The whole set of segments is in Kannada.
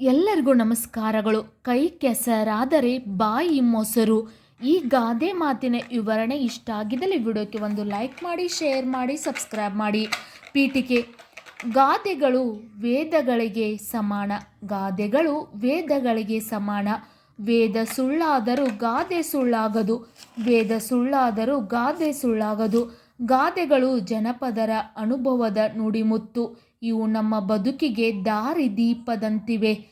ಎಲ್ಲರಿಗೂ ನಮಸ್ಕಾರಗಳು. ಕೈ ಕೆಸರಾದರೆ ಬಾಯಿ ಮೊಸರು. ಈ ಗಾದೆ ಮಾತಿನ ವಿವರಣೆ ಇಷ್ಟ ಆಗಿದ್ದಲ್ಲಿ ವಿಡಿಯೋಕ್ಕೆ ಒಂದು ಲೈಕ್ ಮಾಡಿ, ಶೇರ್ ಮಾಡಿ, ಸಬ್ಸ್ಕ್ರೈಬ್ ಮಾಡಿ. ಪೀಠಿಕೆ. ಗಾದೆಗಳು ವೇದಗಳಿಗೆ ಸಮಾನ. ಗಾದೆಗಳು ವೇದಗಳಿಗೆ ಸಮಾನ. ವೇದ ಸುಳ್ಳಾದರೂ ಗಾದೆ ಸುಳ್ಳಾಗದು. ವೇದ ಸುಳ್ಳಾದರೂ ಗಾದೆ ಸುಳ್ಳಾಗದು. ಗಾದೆಗಳು ಜನಪದರ ಅನುಭವದ ನುಡಿಮುತ್ತು. ಇವು ನಮ್ಮ ಬದುಕಿಗೆ ದಾರಿ ದೀಪದಂತಿವೆ.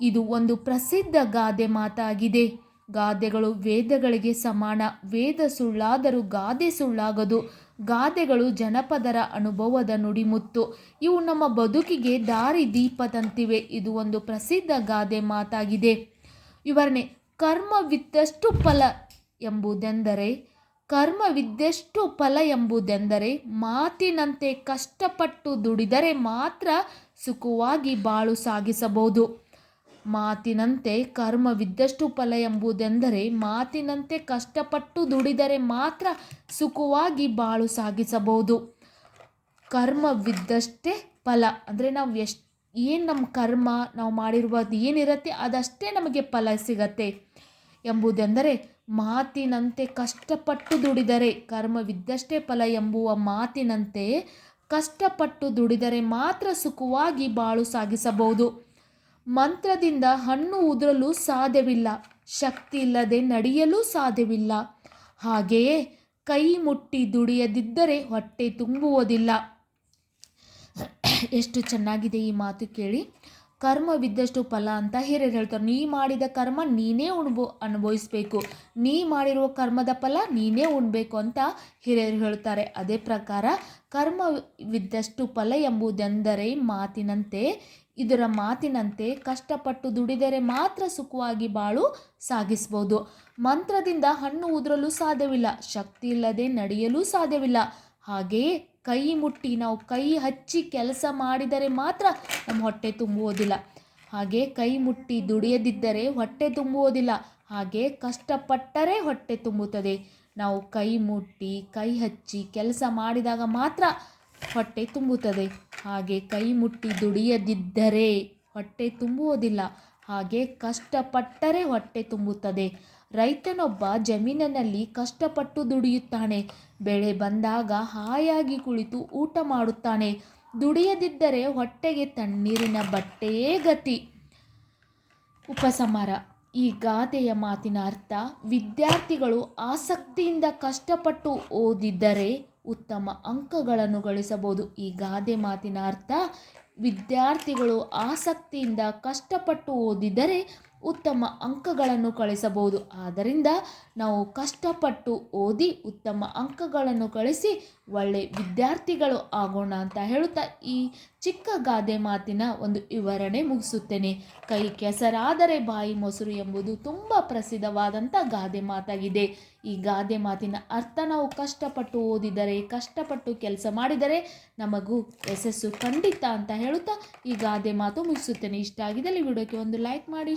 ಇದು ಒಂದು ಪ್ರಸಿದ್ಧ ಗಾದೆ ಮಾತಾಗಿದೆ. ಗಾದೆಗಳು ವೇದಗಳಿಗೆ ಸಮಾನ. ವೇದ ಸುಳ್ಳಾದರೂ ಗಾದೆ ಸುಳ್ಳಾಗದು. ಗಾದೆಗಳು ಜನಪದರ ಅನುಭವದ ನುಡಿಮುತ್ತು. ಇವು ನಮ್ಮ ಬದುಕಿಗೆ ದಾರಿ ದೀಪದಂತಿವೆ. ಇದು ಒಂದು ಪ್ರಸಿದ್ಧ ಗಾದೆ ಮಾತಾಗಿದೆ. ವಿವರಣೆ. ಕರ್ಮವಿತ್ತಷ್ಟು ಫಲ ಎಂಬುದೆಂದರೆ ಕರ್ಮವಿದ್ದಷ್ಟು ಫಲ ಎಂಬುದೆಂದರೆ ಮಾತಿನಂತೆ ಕಷ್ಟಪಟ್ಟು ದುಡಿದರೆ ಮಾತ್ರ ಸುಖವಾಗಿ ಬಾಳು ಸಾಗಿಸಬಹುದು. ಮಾತಿನಂತೆ ಕರ್ಮವಿದ್ದಷ್ಟು ಫಲ ಎಂಬುದೆಂದರೆ ಮಾತಿನಂತೆ ಕಷ್ಟಪಟ್ಟು ದುಡಿದರೆ ಮಾತ್ರ ಸುಖವಾಗಿ ಬಾಳು ಸಾಗಿಸಬಹುದು. ಕರ್ಮವಿದ್ದಷ್ಟೇ ಫಲ ಅಂದರೆ ನಾವು ಎಷ್ಟು ಏನು ನಮ್ಮ ಕರ್ಮ ನಾವು ಮಾಡಿರುವುದು ಏನಿರುತ್ತೆ ಅದಷ್ಟೇ ನಮಗೆ ಫಲ ಸಿಗತ್ತೆ ಎಂಬುದೆಂದರೆ ಮಾತಿನಂತೆ ಕಷ್ಟಪಟ್ಟು ದುಡಿದರೆ ಕರ್ಮವಿದ್ದಷ್ಟೇ ಫಲ ಎಂಬುವ ಮಾತಿನಂತೆ ಕಷ್ಟಪಟ್ಟು ದುಡಿದರೆ ಮಾತ್ರ ಸುಖವಾಗಿ ಬಾಳು ಸಾಗಿಸಬಹುದು. ಮಂತ್ರದಿಂದ ಹಣ್ಣು ಉದುರಲು ಸಾಧ್ಯವಿಲ್ಲ, ಶಕ್ತಿ ಇಲ್ಲದೆ ನಡೆಯಲು ಸಾಧ್ಯವಿಲ್ಲ. ಹಾಗೆಯೇ ಕೈ ಮುಟ್ಟಿ ದುಡಿಯದಿದ್ದರೆ ಹೊಟ್ಟೆ ತುಂಬುವುದಿಲ್ಲ. ಎಷ್ಟು ಚೆನ್ನಾಗಿದೆ ಈ ಮಾತು ಕೇಳಿ. ಕರ್ಮವಿದ್ದಷ್ಟು ಫಲ ಅಂತ ಹಿರಿಯರು ಹೇಳ್ತಾರೆ. ನೀ ಮಾಡಿದ ಕರ್ಮ ನೀನೇ ಉಣ್ಬೋ, ಅನುಭವಿಸ್ಬೇಕು. ನೀ ಮಾಡಿರುವ ಕರ್ಮದ ಫಲ ನೀನೇ ಉಣ್ಬೇಕು ಅಂತ ಹಿರಿಯರು ಹೇಳ್ತಾರೆ. ಅದೇ ಪ್ರಕಾರ ಕರ್ಮವಿದ್ದಷ್ಟು ಫಲ ಎಂಬುದೆಂದರೆ ಮಾತಿನಂತೆ, ಇದರ ಮಾತಿನಂತೆ ಕಷ್ಟಪಟ್ಟು ದುಡಿದರೆ ಮಾತ್ರ ಸುಖವಾಗಿ ಬಾಳು ಸಾಗಿಸ್ಬೋದು. ಮಂತ್ರದಿಂದ ಹಣ್ಣು ಉದುರಲು ಸಾಧ್ಯವಿಲ್ಲ, ಶಕ್ತಿ ಇಲ್ಲದೆ ನಡೆಯಲು ಸಾಧ್ಯವಿಲ್ಲ. ಹಾಗೆಯೇ ಕೈ ಮುಟ್ಟಿ, ನಾವು ಕೈ ಹಚ್ಚಿ ಕೆಲಸ ಮಾಡಿದರೆ ಮಾತ್ರ ನಮ್ಮ ಹೊಟ್ಟೆ ತುಂಬುವುದಿಲ್ಲ. ಹಾಗೆ ಕೈ ಮುಟ್ಟಿ ದುಡಿಯದಿದ್ದರೆ ಹೊಟ್ಟೆ ತುಂಬುವುದಿಲ್ಲ. ಹಾಗೆ ಕಷ್ಟಪಟ್ಟರೆ ಹೊಟ್ಟೆ ತುಂಬುತ್ತದೆ. ನಾವು ಕೈ ಮುಟ್ಟಿ, ಕೈ ಹಚ್ಚಿ ಕೆಲಸ ಮಾಡಿದಾಗ ಮಾತ್ರ ಹೊಟ್ಟೆ ತುಂಬುತ್ತದೆ. ಹಾಗೆ ಕೈ ಮುಟ್ಟಿ ದುಡಿಯದಿದ್ದರೆ ಹೊಟ್ಟೆ ತುಂಬುವುದಿಲ್ಲ. ಹಾಗೆ ಕಷ್ಟಪಟ್ಟರೆ ಹೊಟ್ಟೆ ತುಂಬುತ್ತದೆ. ರೈತನೊಬ್ಬ ಜಮೀನಿನಲ್ಲಿ ಕಷ್ಟಪಟ್ಟು ದುಡಿಯುತ್ತಾನೆ. ಬೆಳೆ ಬಂದಾಗ ಹಾಯಾಗಿ ಕುಳಿತು ಊಟ ಮಾಡುತ್ತಾನೆ. ದುಡಿಯದಿದ್ದರೆ ಹೊಟ್ಟೆಗೆ ತಣ್ಣೀರಿನ ಬಟ್ಟೆಯೇ ಗತಿ. ಉಪಸಮರ. ಈ ಗಾದೆಯ ಮಾತಿನ ಅರ್ಥ, ವಿದ್ಯಾರ್ಥಿಗಳು ಆಸಕ್ತಿಯಿಂದ ಕಷ್ಟಪಟ್ಟು ಓದಿದ್ದರೆ ಉತ್ತಮ ಅಂಕಗಳನ್ನು ಗಳಿಸಬಹುದು. ಈ ಗಾದೆ ಮಾತಿನ ಅರ್ಥ ವಿದ್ಯಾರ್ಥಿಗಳು ಆಸಕ್ತಿಯಿಂದ ಕಷ್ಟಪಟ್ಟು ಓದಿದರೆ ಉತ್ತಮ ಅಂಕಗಳನ್ನು ಕಳಿಸಬಹುದು. ಆದ್ದರಿಂದ ನಾವು ಕಷ್ಟಪಟ್ಟು ಓದಿ ಉತ್ತಮ ಅಂಕಗಳನ್ನು ಕಳಿಸಿ ಒಳ್ಳೆ ವಿದ್ಯಾರ್ಥಿಗಳು ಆಗೋಣ ಅಂತ ಹೇಳುತ್ತಾ ಈ ಚಿಕ್ಕ ಗಾದೆ ಮಾತಿನ ಒಂದು ವಿವರಣೆ ಮುಗಿಸುತ್ತೇನೆ. ಕೈ ಕೆಸರಾದರೆ ಬಾಯಿ ಮೊಸರು ಎಂಬುದು ತುಂಬ ಪ್ರಸಿದ್ಧವಾದಂಥ ಗಾದೆ ಮಾತಾಗಿದೆ. ಈ ಗಾದೆ ಮಾತಿನ ಅರ್ಥ ನಾವು ಕಷ್ಟಪಟ್ಟು ಓದಿದರೆ, ಕಷ್ಟಪಟ್ಟು ಕೆಲಸ ಮಾಡಿದರೆ ನಮಗೂ ಯಶಸ್ಸು ಖಂಡಿತ ಅಂತ ಹೇಳುತ್ತಾ ಈ ಗಾದೆ ಮಾತು ಮುಗಿಸುತ್ತೇನೆ. ಇಷ್ಟ ಆಗಿದ್ದಲ್ಲಿ ವಿಡಿಯೋಕ್ಕೆ ಒಂದು ಲೈಕ್ ಮಾಡಿ